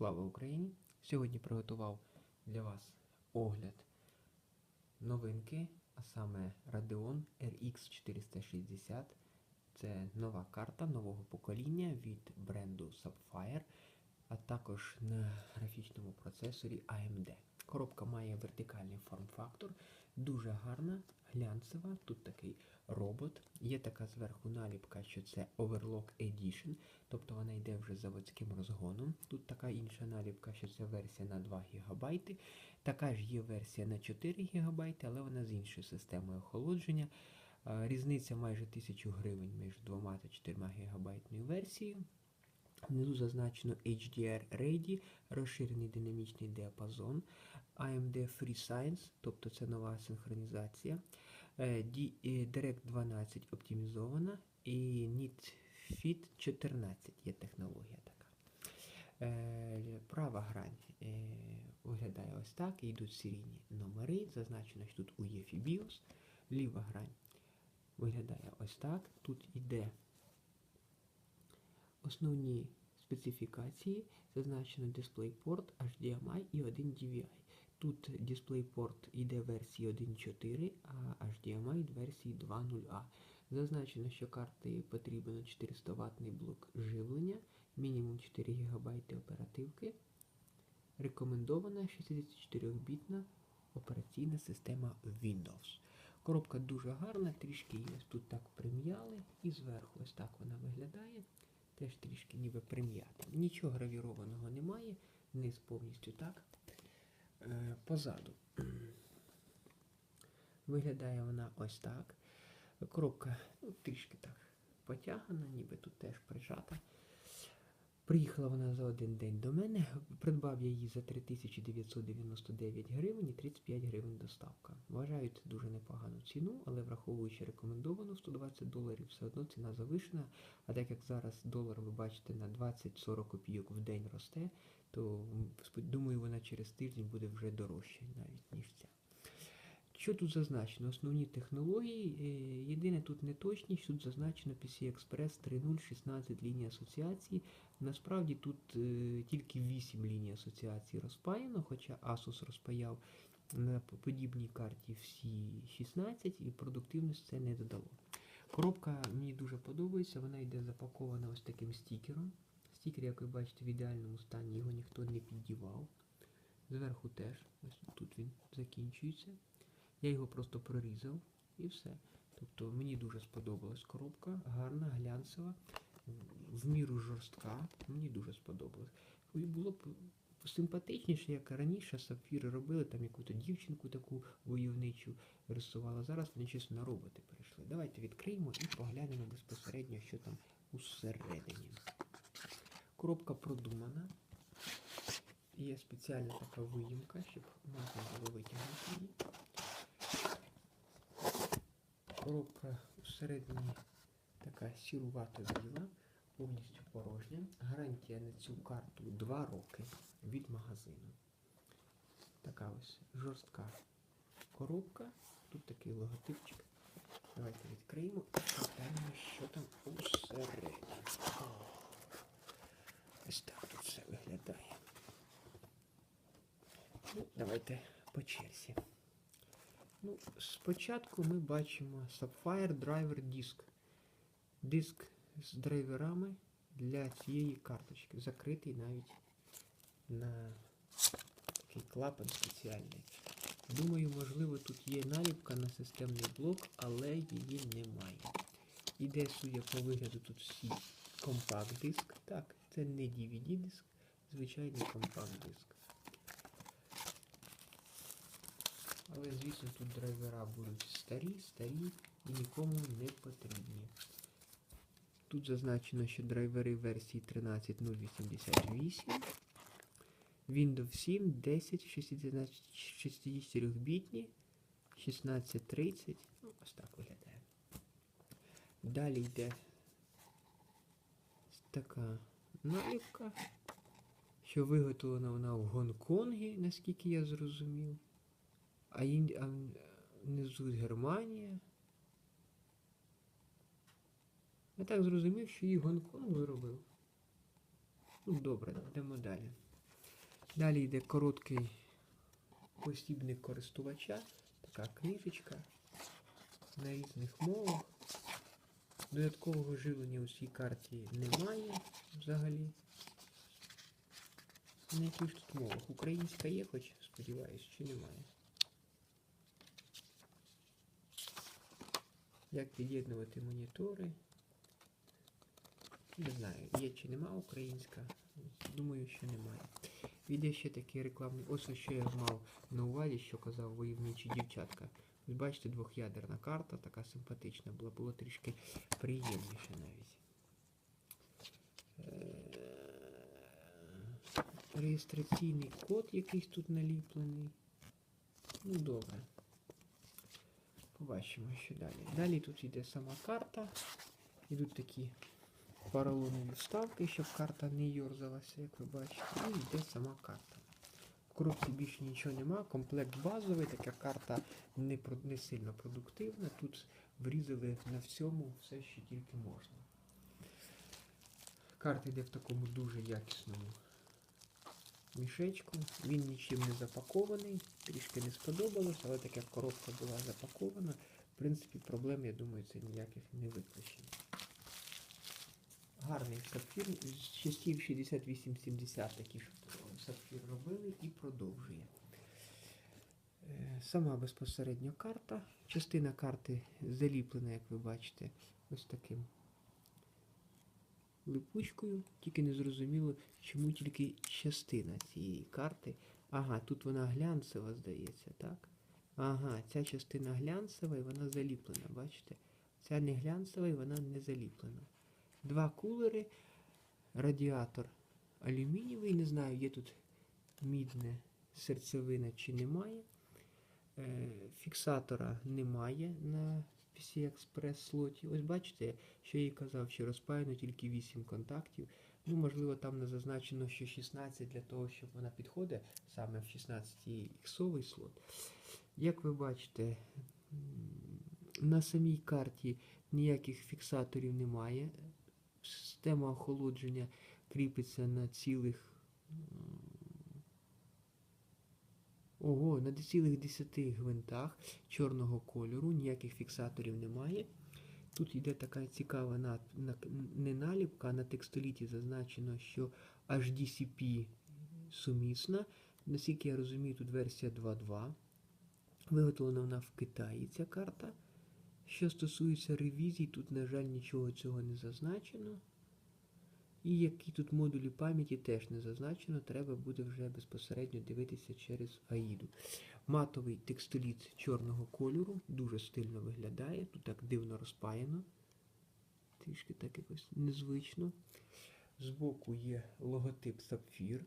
Слава Україні! Сьогодні приготував для вас огляд новинки, а саме Radeon RX 460. Це нова карта нового покоління від бренду Sapphire, а також на графічному процесорі AMD. Коробка має вертикальний форм-фактор, дуже гарна, глянцева. Тут такий робот. Є така зверху наліпка, що це Overlock Edition, тобто вона йде вже заводським розгоном. Тут така інша наліпка, що це версія на 2 ГБ. Така ж є версія на 4 ГБ, але вона з іншою системою охолодження. Різниця майже 1000 гривень між 2 та 4 ГБ версією. Внизу зазначено HDR Ready, розширений динамічний діапазон, AMD FreeScience, тобто це нова синхронізація, е, е, Direct 12 оптимізована і NitFit 14 є технологія така. Е, Права грань виглядає ось так. Йдуть серійні номери. Зазначено, що тут UEFI BIOS. Ліва грань виглядає ось так. Тут йде основні специфікації. Зазначено DisplayPort, HDMI і 1 DVI. Тут DisplayPort йде версії 1.4, а HDMI версії 2.0A. Зазначено, що карти потрібен 400 ватний блок живлення, мінімум 4 ГБ оперативки. Рекомендована 64-бітна операційна система Windows. Коробка дуже гарна, трішки її тут так прим'яли, і зверху ось так вона виглядає. Теж трішки ніби прим'ята. Нічого гравірованого немає, низ повністю так. Е, позаду. Виглядає вона ось так. Коробка ну, трішки так потягана, ніби тут теж прижата. Приїхала вона за один день до мене. Придбав я її за 3999 гривень і 35 гривень доставка. Вважаю це дуже непогану ціну, але враховуючи рекомендовану 120 доларів, все одно ціна завишена. А так як зараз долар, ви бачите, на 20-40 копійок в день росте, то думаю, вона через тиждень буде вже дорожча навіть. Що тут зазначено? Основні технології. Е, Єдине тут неточність, тут зазначено PC Express 3.0.16 лінії асоціації. Насправді тут е, тільки 8 ліній асоціації розпаяно, хоча Asus розпаяв на подібній карті всі 16 і продуктивність це не додало. Коробка мені дуже подобається, вона йде запакована ось таким стікером. Стікер, як ви бачите, в ідеальному стані його ніхто не піддівав. Зверху теж, ось тут він закінчується. Я його просто прорізав і все. Тобто мені дуже сподобалась коробка, гарна, глянцева, в- міру жорстка. Мені дуже сподобалось. І було б симпатичніше, як раніше сапфіри робили, там якусь дівчинку таку войовничу рисувала. Зараз вони чисто на роботи перейшли. Давайте відкриємо і поглянемо безпосередньо, що там усередині. Коробка продумана. Є спеціальна така виїмка, щоб можна було витягнути її. Коробка всередині така сірувато біла, повністю порожня. Гарантія на цю карту 2 роки від магазину. Така ось жорстка коробка. Тут такий логотипчик. Давайте відкриємо і поглянемо, що там усередині. Ось так тут все виглядає. Ну, давайте по черзі. Ну, спочатку ми бачимо Sapphire Driver Disk. Диск з драйверами для цієї карточки. Закритий навіть на такий клапан спеціальний. Думаю, можливо, тут є наліпка на системний блок, але її немає. Іде, судя по вигляду, тут всі компакт-диск. Так, це не DVD-диск, звичайний компакт-диск. Але, звісно, тут драйвера будуть старі, старі і нікому не потрібні. Тут зазначено, що драйвери версії 13.088, Windows 7, 10, 64-бітні, 1630. Ну, ось так виглядає. Далі йде така наліпка, що виготовлена вона в Гонконгі, наскільки я зрозумів. А, ін... а внизу Германія. Я так зрозумів, що її Гонконг виробив. Ну, добре, йдемо далі. Далі йде короткий посібник користувача, така книжечка на різних мовах. Додаткового живлення у цій карті немає взагалі. На яких тут мовах? Українська є, хоч сподіваюсь, чи немає. Як під'єднувати монітори? Не знаю, є чи нема українська. Думаю, що немає. Іде ще такий рекламний. Ось що я мав на увазі, що казав войовничі дівчатка. Ви бачите, двох'ядерна карта, така симпатична була, було трішки приємніше навіть. Е, Реєстраційний код якийсь тут наліплений. Ну добре. Побачимо, що далі. Далі тут йде сама карта. Ідуть такі поролонові вставки, щоб карта не йорзалася, як ви бачите. І йде сама карта. В коробці більше нічого нема. Комплект базовий, така карта не, не сильно продуктивна. Тут врізали на всьому все, що тільки можна. Карта йде в такому дуже якісному мішечку. Він нічим не запакований, трішки не сподобалось, але так як коробка була запакована, в принципі, проблем, я думаю, це ніяких не викличено. Гарний сапфір з часів 6870 такі сапфір робили і продовжує. Е, Сама безпосередньо карта. Частина карти заліплена, як ви бачите, ось таким липучкою. Тільки не зрозуміло, чому тільки частина цієї карти. Ага, тут вона глянцева, здається, так? Ага, ця частина глянцева і вона заліплена, бачите? Ця не глянцева і вона не заліплена. Два кулери, радіатор алюмінієвий, не знаю, є тут мідне серцевина чи немає. Е, Фіксатора немає на PC Express слоті. Ось бачите, що я їй казав, що розпаяно тільки 8 контактів. Ну, можливо, там не зазначено, що 16 для того, щоб вона підходить саме в 16 іксовий слот. Як ви бачите, на самій карті ніяких фіксаторів немає. Система охолодження кріпиться на цілих. Ого, на цілих 10 гвинтах чорного кольору, ніяких фіксаторів немає. Тут йде така цікава на, на, не наліпка, а на текстоліті зазначено, що HDCP сумісна. Наскільки я розумію, тут версія 2.2. Виготовлена вона в Китаї ця карта. Що стосується ревізій, тут, на жаль, нічого цього не зазначено. І які тут модулі пам'яті теж не зазначено, треба буде вже безпосередньо дивитися через AIDу. Матовий текстиліт чорного кольору, дуже стильно виглядає, тут так дивно розпаяно. Трішки так якось незвично. Збоку є логотип Сапфір.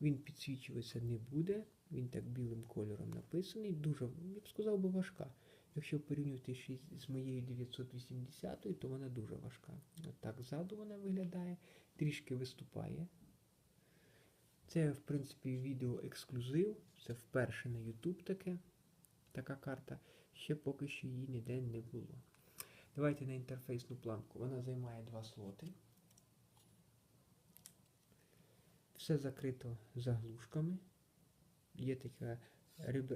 Він підсвічуватися не буде. Він так білим кольором написаний. Дуже, я б сказав важка. Якщо порівнювати ще з- моєю 980, то вона дуже важка. Так ззаду вона виглядає, трішки виступає. Це, в принципі, відео ексклюзив. Це вперше на YouTube таке. Така карта. Ще поки що її ніде не було. Давайте на інтерфейсну планку. Вона займає два слоти. Все закрито заглушками. Є така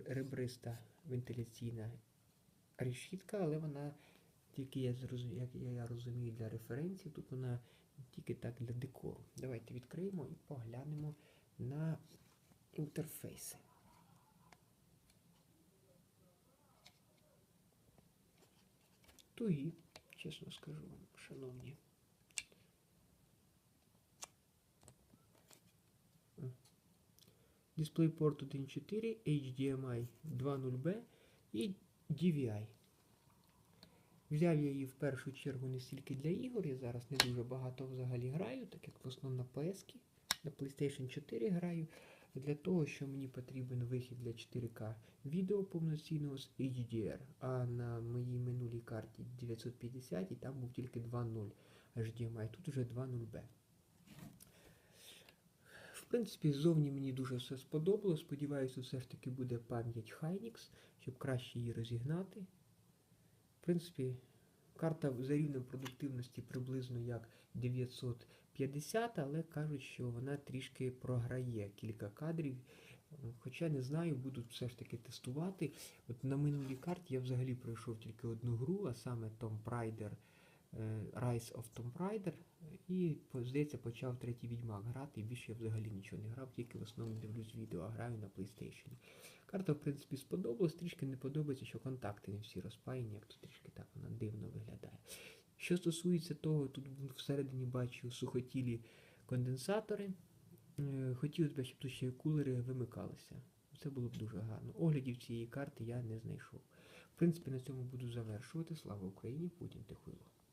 ребриста вентиляційна решітка, але вона тільки я як я розумію, для референсів. Тут вона тільки так для декору. Давайте відкриємо і поглянемо на інтерфейси. Тугі, чесно скажу вам, шановні. DisplayPort 1.4, HDMI 2.0B і DVI. Взяв я її в першу чергу не стільки для ігор, я зараз не дуже багато взагалі граю, так як в основному на PS, на PlayStation 4 граю, для того, що мені потрібен вихід для 4К відео повноцінного з HDR. А на моїй минулій карті 950 і там був тільки 2.0 HDMI, тут вже 2.0B. Принципі, ззовні мені дуже все сподобалось. Сподіваюся, все ж таки буде пам'ять Hynix, щоб краще її розігнати. В принципі, карта за рівнем продуктивності приблизно як 950 але кажуть, що вона трішки програє кілька кадрів. Хоча не знаю, буду все ж таки тестувати. От на минулій карті я взагалі пройшов тільки одну гру, а саме Tomb Raider, Rise of Tomb Raider. І, здається, почав третій відьмак грати, і більше я взагалі нічого не грав, тільки в основному дивлюсь відео, а граю на PlayStation. Карта, в принципі, сподобалась, трішки не подобається, що контакти не всі розпаяні, як то трішки так вона дивно виглядає. Що стосується того, тут всередині бачу сухотілі конденсатори. Е, Хотілося б, щоб тут ще кулери вимикалися. Це було б дуже гарно. Оглядів цієї карти я не знайшов. В принципі, на цьому буду завершувати. Слава Україні! Путін тихуйло.